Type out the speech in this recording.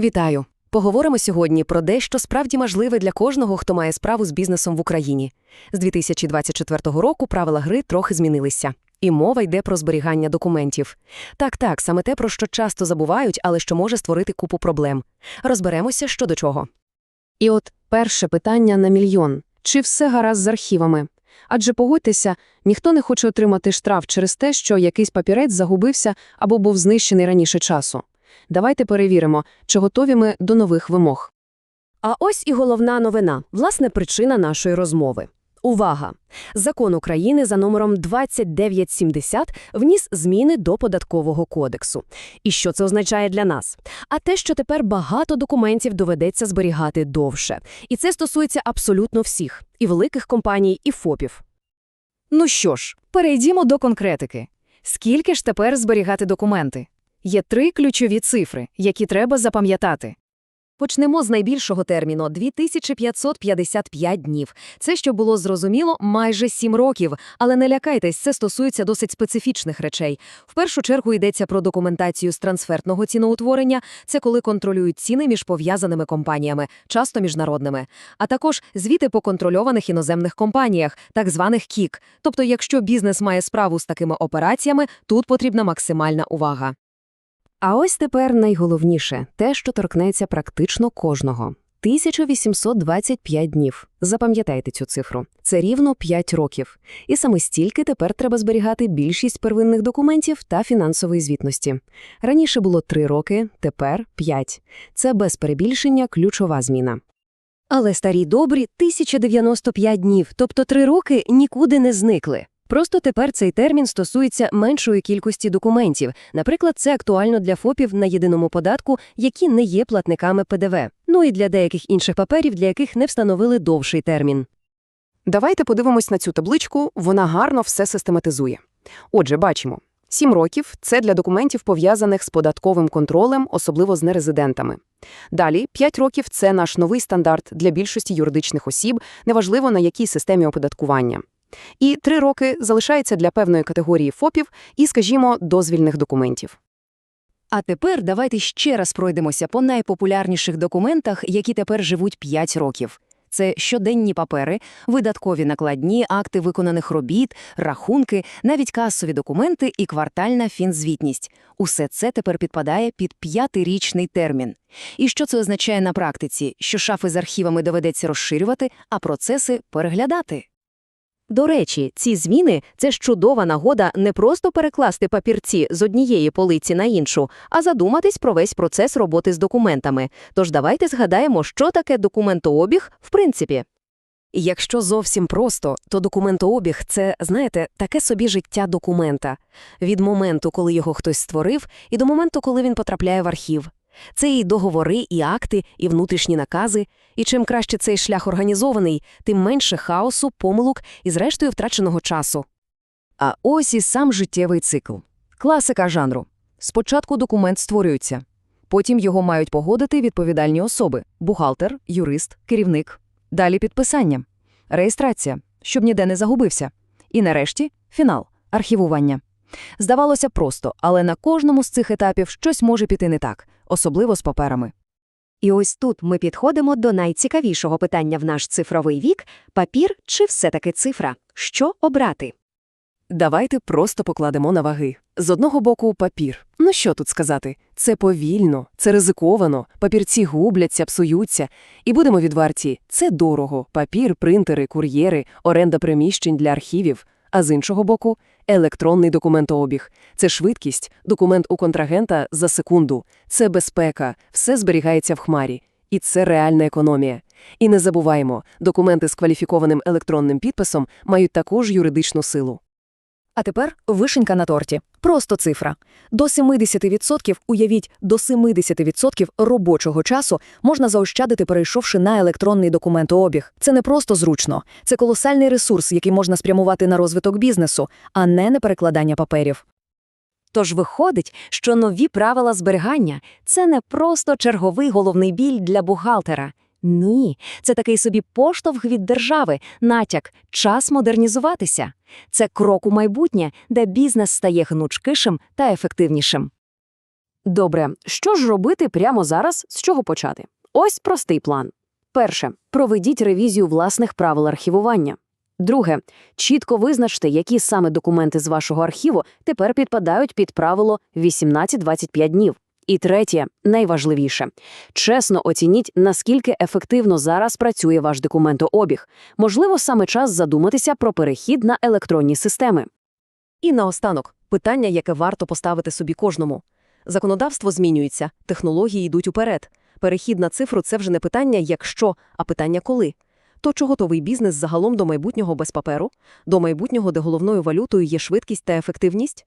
Вітаю! Поговоримо сьогодні про дещо справді важливе для кожного, хто має справу з бізнесом в Україні. З 2024 року правила гри трохи змінилися. І мова йде про зберігання документів. Так, так, саме те, про що часто забувають, але що може створити купу проблем. Розберемося, що до чого. І от перше питання на мільйон. Чи все гаразд з архівами? Адже погодьтеся, ніхто не хоче отримати штраф через те, що якийсь папірець загубився або був знищений раніше часу. Давайте перевіримо, чи готові ми до нових вимог. А ось і головна новина, власне, причина нашої розмови. Увага! Закон України за номером 2970 вніс зміни до податкового кодексу. І що це означає для нас? А те, що тепер багато документів доведеться зберігати довше. І це стосується абсолютно всіх – і великих компаній, і ФОПів. Ну що ж, перейдімо до конкретики. Скільки ж тепер зберігати документи? Є три ключові цифри, які треба запам'ятати. Почнемо з найбільшого терміну – 2555 днів. Це, що було зрозуміло, майже 7 років. Але не лякайтесь, це стосується досить специфічних речей. В першу чергу йдеться про документацію з трансфертного ціноутворення. Це коли контролюють ціни між пов'язаними компаніями, часто міжнародними. А також звіти по контрольованих іноземних компаніях, так званих КІК. Тобто, якщо бізнес має справу з такими операціями, тут потрібна максимальна увага. А ось тепер найголовніше – те, що торкнеться практично кожного. 1825 днів. Запам'ятайте цю цифру. Це рівно 5 років. І саме стільки тепер треба зберігати більшість первинних документів та фінансової звітності. Раніше було 3 роки, тепер 5. Це без перебільшення ключова зміна. Але старі добрі 1095 днів, тобто 3 роки нікуди не зникли. Просто тепер цей термін стосується меншої кількості документів. Наприклад, це актуально для ФОПів на єдиному податку, які не є платниками ПДВ. Ну і для деяких інших паперів, для яких не встановили довший термін. Давайте подивимось на цю табличку, вона гарно все систематизує. Отже, бачимо. Сім років це для документів, пов'язаних з податковим контролем, особливо з нерезидентами. Далі, 5 років це наш новий стандарт для більшості юридичних осіб, неважливо на якій системі оподаткування. І три роки залишається для певної категорії ФОПів і, скажімо, дозвільних документів. А тепер давайте ще раз пройдемося по найпопулярніших документах, які тепер живуть 5 років. Це щоденні папери, видаткові накладні, акти виконаних робіт, рахунки, навіть касові документи і квартальна фінзвітність. Усе це тепер підпадає під п'ятирічний термін. І що це означає на практиці? Що шафи з архівами доведеться розширювати, а процеси переглядати. До речі, ці зміни – це ж чудова нагода не просто перекласти папірці з однієї полиці на іншу, а задуматись про весь процес роботи з документами. Тож давайте згадаємо, що таке документообіг в принципі. Якщо зовсім просто, то документообіг – це, знаєте, таке собі життя документа. Від моменту, коли його хтось створив, і до моменту, коли він потрапляє в архів. Це і договори, і акти, і внутрішні накази. І чим краще цей шлях організований, тим менше хаосу, помилок і, зрештою, втраченого часу. А ось і сам життєвий цикл. Класика жанру. Спочатку документ створюється. Потім його мають погодити відповідальні особи – бухгалтер, юрист, керівник. Далі підписання. Реєстрація, щоб ніде не загубився. І нарешті – фінал – архівування. Здавалося просто, але на кожному з цих етапів щось може піти не так, особливо з паперами. І ось тут ми підходимо до найцікавішого питання в наш цифровий вік – папір чи все-таки цифра? Що обрати? Давайте просто покладемо на ваги. З одного боку папір. Ну що тут сказати? Це повільно, це ризиковано, папірці губляться, псуються. І будемо відварті, це дорого. Папір, принтери, кур'єри, оренда приміщень для архівів. А з іншого боку, електронний документообіг. Це швидкість, документ у контрагента за секунду. Це безпека, все зберігається в хмарі. І це реальна економія. І не забуваємо, документи з кваліфікованим електронним підписом мають також юридичну силу. А тепер вишенька на торті. Просто цифра. До 70%, уявіть, до 70% робочого часу можна заощадити, перейшовши на електронний документообіг. Це не просто зручно, це колосальний ресурс, який можна спрямувати на розвиток бізнесу, а не на перекладання паперів. Тож виходить, що нові правила зберігання – це не просто черговий головний біль для бухгалтера. Ні, це такий собі поштовх від держави, натяк, час модернізуватися. Це крок у майбутнє, де бізнес стає гнучкишим та ефективнішим. Добре, що ж робити прямо зараз, з чого почати? Ось простий план. Перше. Проведіть ревізію власних правил архівування. Друге. Чітко визначте, які саме документи з вашого архіву тепер підпадають під правило 18-25 днів. І третє, найважливіше – чесно оцініть, наскільки ефективно зараз працює ваш документообіг. Можливо, саме час задуматися про перехід на електронні системи. І наостанок – питання, яке варто поставити собі кожному. Законодавство змінюється, технології йдуть уперед. Перехід на цифру – це вже не питання «якщо», а питання «коли». То чи готовий бізнес загалом до майбутнього без паперу? До майбутнього, де головною валютою є швидкість та ефективність?